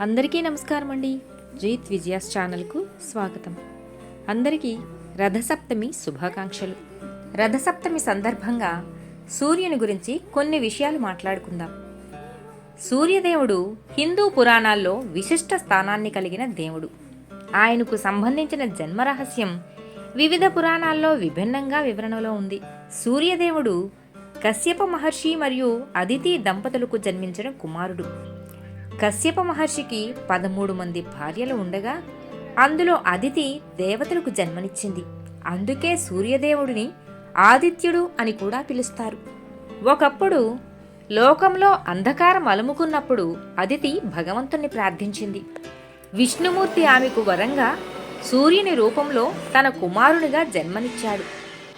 అందరికీ నమస్కారం అండి జీత్ విజయాస్ ఛానల్కు స్వాగతం. అందరికీ రథసప్తమి శుభాకాంక్షలు. రథసప్తమి సందర్భంగా సూర్యుని గురించి కొన్ని విషయాలు మాట్లాడుకుందాం. సూర్యదేవుడు హిందూ పురాణాల్లో విశిష్ట స్థానాన్ని కలిగిన దేవుడు. ఆయనకు సంబంధించిన జన్మరహస్యం వివిధ పురాణాల్లో విభిన్నంగా వివరణలో ఉంది. సూర్యదేవుడు కశ్యప మహర్షి మరియు అదితి దంపతులకు జన్మించిన కుమారుడు. కశ్యప మహర్షికి పదమూడు మంది భార్యలు ఉండగా అందులో అదితి దేవతలకు జన్మనిచ్చింది. అందుకే సూర్యదేవుడిని ఆదిత్యుడు అని కూడా పిలుస్తారు. ఒకప్పుడు లోకంలో అంధకారం అలుముకున్నప్పుడు అదితి భగవంతుణ్ణి ప్రార్థించింది. విష్ణుమూర్తి ఆమెకు వరంగా సూర్యుని రూపంలో తన కుమారునిగా జన్మనిచ్చాడు.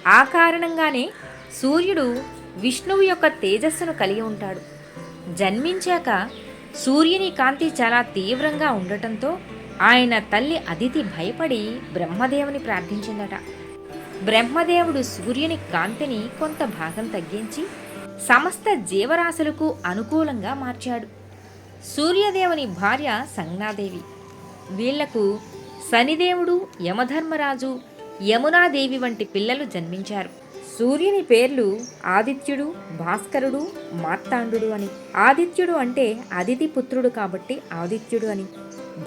ఆ కారణంగానే సూర్యుడు విష్ణువు యొక్క తేజస్సును కలిగి ఉంటాడు. జన్మించాక సూర్యుని కాంతి చాలా తీవ్రంగా ఉండటంతో ఆయన తల్లి అదితి భయపడి బ్రహ్మదేవుని ప్రార్థించిందట. బ్రహ్మదేవుడు సూర్యుని కాంతిని కొంత భాగం తగ్గించి సమస్త జీవరాశులకు అనుకూలంగా మార్చాడు. సూర్యదేవుని భార్య సంజ్ఞాదేవి. వీళ్ళకు శనిదేవుడు యమధర్మరాజు యమునాదేవి వంటి పిల్లలు జన్మించారు. సూర్యుని పేర్లు ఆదిత్యుడు భాస్కరుడు మార్తాండు అని. ఆదిత్యుడు అంటే అదితి పుత్రుడు కాబట్టి ఆదిత్యుడు అని.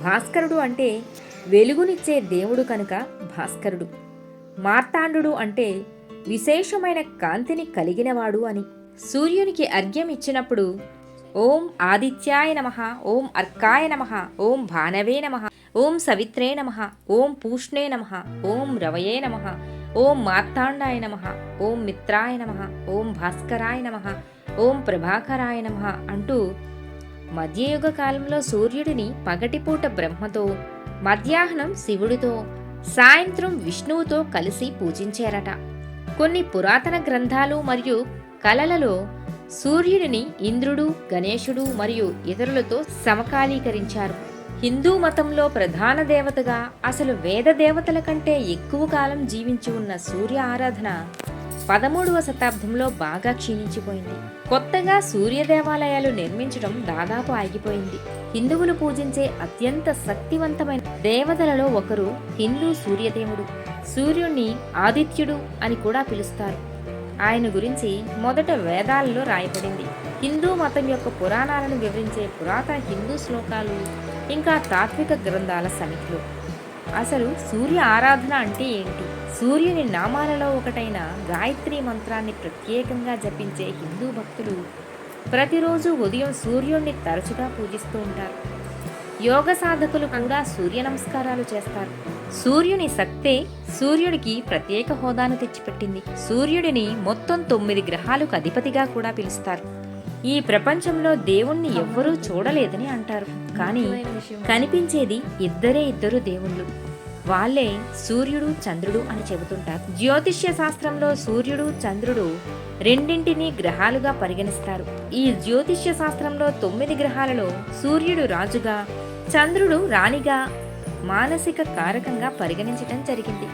భాస్కరుడు అంటే వెలుగునిచ్చే దేవుడు కనుక భాస్కరుడు. మార్తాండు అంటే విశేషమైన కాంతిని కలిగినవాడు అని. సూర్యునికి అర్ఘ్యం ఇచ్చినప్పుడు ఓం ఆదిత్యాయ నమ ఓం అర్కాయ నమ ఓం భానవే నమ ఓం సవిత్రే నమ ఓం పూష్ణే నమ ఓం రవయే నమ ఓం మార్తాండాయ నమ ఓం మిత్రాయ నమ ఓం భాస్కరాయ నమ ఓం ప్రభాకరాయ నమ అంటూ మధ్యయుగ కాలంలో సూర్యుడిని పగటిపూట బ్రహ్మతో మధ్యాహ్నం శివుడితో సాయంత్రం విష్ణువుతో కలిసి పూజించారట. కొన్ని పురాతన గ్రంథాలు మరియు కళలలో సూర్యుడిని ఇంద్రుడు గణేశుడు మరియు ఇతరులతో సమకాలీకరించారు. హిందూ మతంలో ప్రధాన దేవతగా అసలు వేద దేవతల కంటే ఎక్కువ కాలం జీవించి ఉన్న సూర్య ఆరాధన పదమూడవ శతాబ్దంలో బాగా క్షీణించిపోయింది. కొత్తగా సూర్య దేవాలయాలు నిర్మించడం దాదాపు ఆగిపోయింది. హిందువులు పూజించే అత్యంత శక్తివంతమైన దేవతలలో ఒకరు హిందూ సూర్యదేవుడు. సూర్యుణ్ణి ఆదిత్యుడు అని కూడా పిలుస్తారు. ఆయన గురించి మొదట వేదాలలో రాయబడింది. హిందూ మతం యొక్క పురాణాలను వివరించే పురాతన హిందూ శ్లోకాలు ఇంకా తాత్విక గ్రంథాల సమితిలో. అసలు సూర్య ఆరాధన అంటే ఏంటి? సూర్యుని నామాలలో ఒకటైన గాయత్రి మంత్రాన్ని ప్రత్యేకంగా జపించే హిందూ భక్తులు ప్రతిరోజు ఉదయం సూర్యుణ్ణి తరచుగా పూజిస్తూ ఉంటారు. యోగ సాధకులు కూడా సూర్య నమస్కారాలు చేస్తారు. సూర్యుని శక్తే సూర్యుడికి ప్రత్యేక హోదాను తెచ్చిపెట్టింది. సూర్యుడిని మొత్తం తొమ్మిది గ్రహాలకు అధిపతిగా కూడా పిలుస్తారు. ఈ ప్రపంచంలో దేవుణ్ణి ఎవ్వరూ చూడలేదని అంటారు. కానీ కనిపించేది ఇద్దరే ఇద్దరు దేవుళ్ళు. వాళ్ళే సూర్యుడు చంద్రుడు అని చెబుతుంటారు. జ్యోతిష్య శాస్త్రంలో సూర్యుడు చంద్రుడు రెండింటినీ గ్రహాలుగా పరిగణిస్తారు. ఈ జ్యోతిష్య శాస్త్రంలో తొమ్మిది గ్రహాలలో సూర్యుడు రాజుగా చంద్రుడు రాణిగా మానసిక కారకంగా పరిగణించటం జరిగింది.